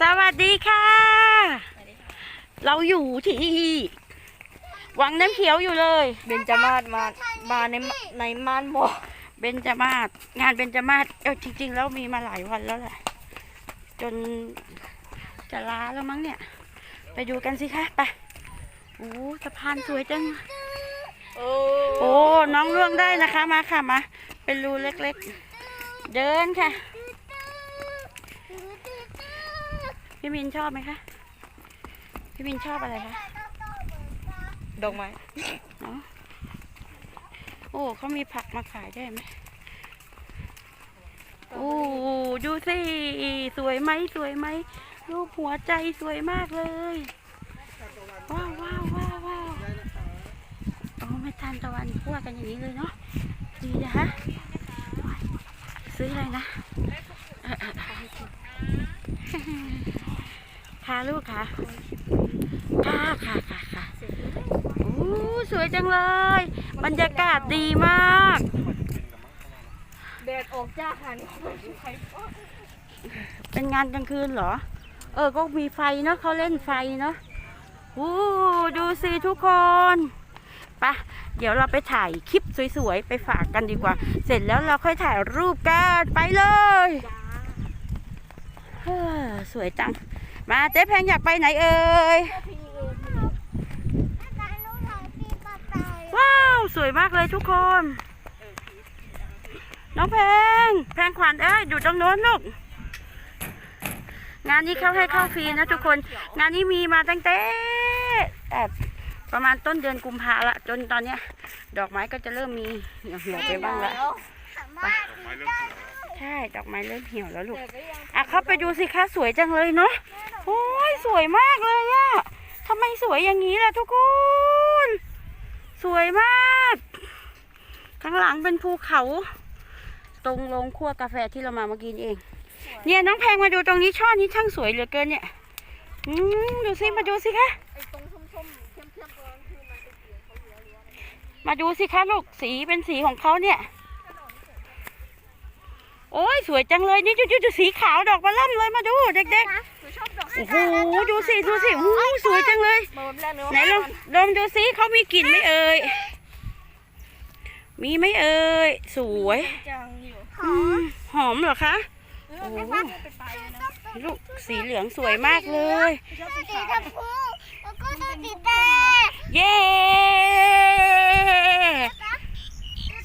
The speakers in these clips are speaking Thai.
สวัสดีค่ะ เราอยู่ที่วังน้ำเขียวอยู่เลย เบนจมาศมามาในในม่านหมอกเบญจมาศงานเบญจมาศเออจริงๆ แล้วมีมาหลายวันแล้วแหละ จนจะล้าแล้วมั้งเนี่ย ไปดูกันสิคะไปโอ้สะพานสวยจัง โอ้โอ้น้องล่วงได้นะคะมาค่ะมาเป็นรูเล็กๆ เดินค่ะ พี่มินชอบไหมคะ พี่มินชอบอะไรคะ ดอกไม้เนาะโอ้เขามีผักมาขายด้วยไหมโอ้ดูสิ สวยไหมสวยไหม รูปหัวใจสวยมากเลย ว้าวว้าวว้าวว้าวโอ้ไม่ทานตะวันคั่วกันอย่างนี้เลยเนาะ ดีนะคะซื้ออะไรนะ ค่ะลูกค่ะค่ะค่ะค่ะค่ะโอ้สวยจังเลย บรรยากาศดีมากแดดออกจ้าหันเป็นงานกลางคืนเหรอ เออก็มีไฟเนาะเขาเล่นไฟเนาะโอ้ดูสิทุกคนไปะเดี๋ยวเราไปถ่ายคลิปสวยๆ ไปฝากกันดีกว่า เสร็จแล้วเราค่อยถ่ายรูปกัน ไปเลยเฮ้อสวยจัง มาเจ๊แพงอยากไปไหนเอ่ยว้าว สวยมากเลยทุกคน น้องแพง แพงขวัญเอ้ยอยู่ตรงโน้นลูก งานนี้เข้าให้เข้าฟรีนะทุกคน งานนี้มีมาตั้งแต่แบบประมาณต้นเดือนกุมภาละจนตอนเนี้ย ดอกไม้ก็จะเริ่มมีเหี่ยวๆไปบ้างละ ใช่ดอกไม้เริ่มเหี่ยวแล้วลูก อะเข้าไปดูสิคะสวยจังเลยเนาะโอ้ยสวยมากเลยอะทำไมสวยอย่างนี้ล่ะทุกคน สวยมาก ข้างหลังเป็นภูเขา ตรงโรงคั่วกาแฟที่เรามาเมื่อกี้นี่เอง เนี่ยน้องแพงมาดูตรงนี้ช่อนี้ช่างสวยเหลือเกินเนี่ยอืมดูสิมาดูสิคะไอ้ตรงส้มๆเข้มๆตรงนั้นคือมันเป็นสีเขาเหลือเหลือมาดูสิคะลูกสีเป็นสีของเขาเนี่ย โอ้ยสวยจังเลยนี่ดูดูดูสีขาวดอกมาล่ำเลยมาดูเด็กหนูชอบดอกๆโอ้โหดูสิดูสิโอ้โหสวยจังเลยมาแรกเนื้อไหนลองลองดูสิเขามีกลิ่นไหมเอ่ยมีไหมเอ่ยสวยจังอยู่อืมหอมเหรอคะเออไม่ว่าเป็นไปนะลูกสีเหลืองสวยมากเลยชอบสีสีขาวชมพูแล้วก็ตัวสีแดงเย้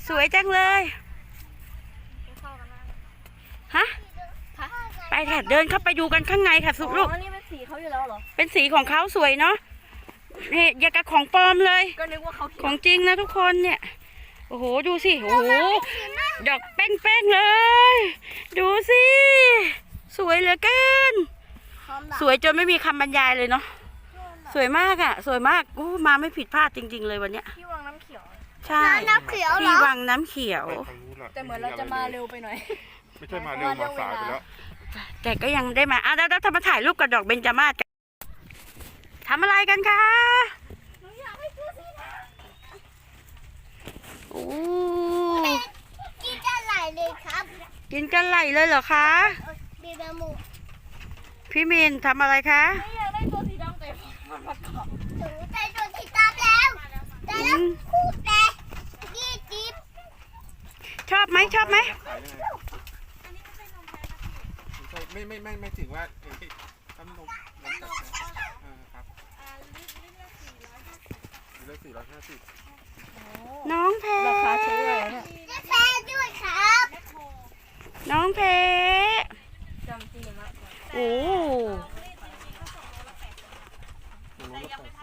สวยจังเลย เข้ากันมาก ฮะ ไปค่ะ เดินเข้าไปดูกันข้างในค่ะสุกลูก อ๋อ นี่เป็นสีเขาอยู่แล้วเหรอ เป็นสีของเขาสวยเนาะนี่อย่ากับของปลอมเลย ก็นึกว่าเขาของจริงนะทุกคนเนี่ย โอ้โห ดูสิ โอ้โห ดอกเป้งๆเลย ดูสิ สวยเหลือเกินสวยจนไม่มีคำบรรยายเลยเนาะ สวยมากอะสวยมากอู้มาไม่ผิดพลาดจริง ๆ เลยวันเนี้ย ที่วางน้ำเขียว ใช่น้ำเขียวเหรที่อวังน้ำเขียวแต่เหมือนเราจะมาเร็วไปหน่อย ไม่ใช่มาเร็วมาสายไปแล้ว แต่ก็ยังได้มาอะแล้วแล้วทำมาถ่ายรูปกับดอกเบญจมาศกันทำอะไรกันคะโอ้กินจะไหลเลยครับกินกันไหลเลยเหรอคะบีบมูพี่มินทำอะไรคะไม่อยากได้ตัวสีดำแต่มันประกอบหนูไปโดนที่ตามแล้วแต่แล้วคู่แต่ยี่จิ๊บชอบไหมชอบไหม ขายยัง ไงไม่ใช่ไม่ไม่ไม่ไม่ถึงว่าเอ้ยทำนมนมจัดนะเออครับลิตรละสี่ร้อยห้าสิบน้องเพราคาใช้เลยเนี่ยและแฟนด้วยครับน้องเพจำจีมากกว่าโอ้โอ้โหแล้วแปดสิบ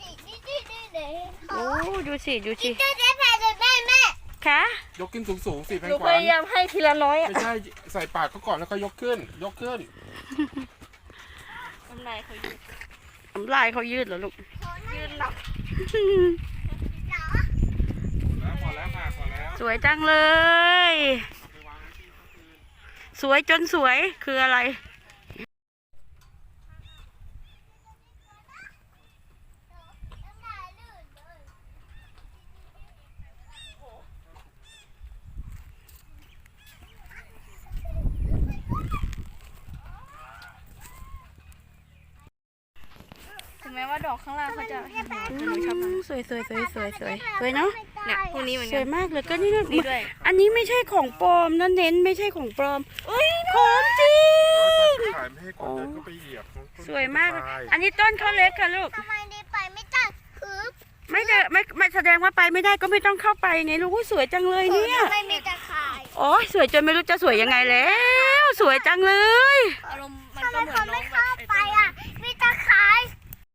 นี่นี่นี่นี่โอ้ดูสิ ดูสิจะได้แฟนเลยแม่แม่ คะยกขึ้นสูงสูงสี่แพงหนูกพว่ายายามให้ทีละน้อยอะไม่ใช่ใส่ปากเขาก่อนแล้วก็ยกขึ้น ยกขึ้น น้ำลายเขายืดน้ำลายเขายืดเหรอลูก ยืดหนักแล้วพอแล้วมาพอแล้วสวยจังเลยไปวางไว้ที่คืนสวยจนสวยคืออะไร ไหมว่าดอกข้างล่างเขาจะเห็นไหมอืหนูชอบมากมสวยสวยสวยสวยสวยสวยเนาะเนี่ยพวกนี้เหมือนสกัวนยมากเลยก็นี่นะนี่ด้วย อันนี้ไม่ใช่ของปลอมนะเน้นไม่ใช่ของปลอมของจริงขายไม่ให้คนเดินเข้าไปเหยียบสวยมากเลยอันนี้ต้นเขาเล็กค่ะลูก ทำไมได้ไปไม่ตัดคือไม่เดนไม่ไม่แสดงว่าไปไม่ได้ก็ไม่ต้องเข้าไปไงลูกอุ๊ยสวยจังเลยเนี่ย ทำไมมีตะข่ายโอ้ยสวยจนไม่รู้จะสวยยังไงแล้ว สวยจังเลย อารมณ์มันทำไมก็เหมือนเขาน้ไม่องแบเข้าบไปอะ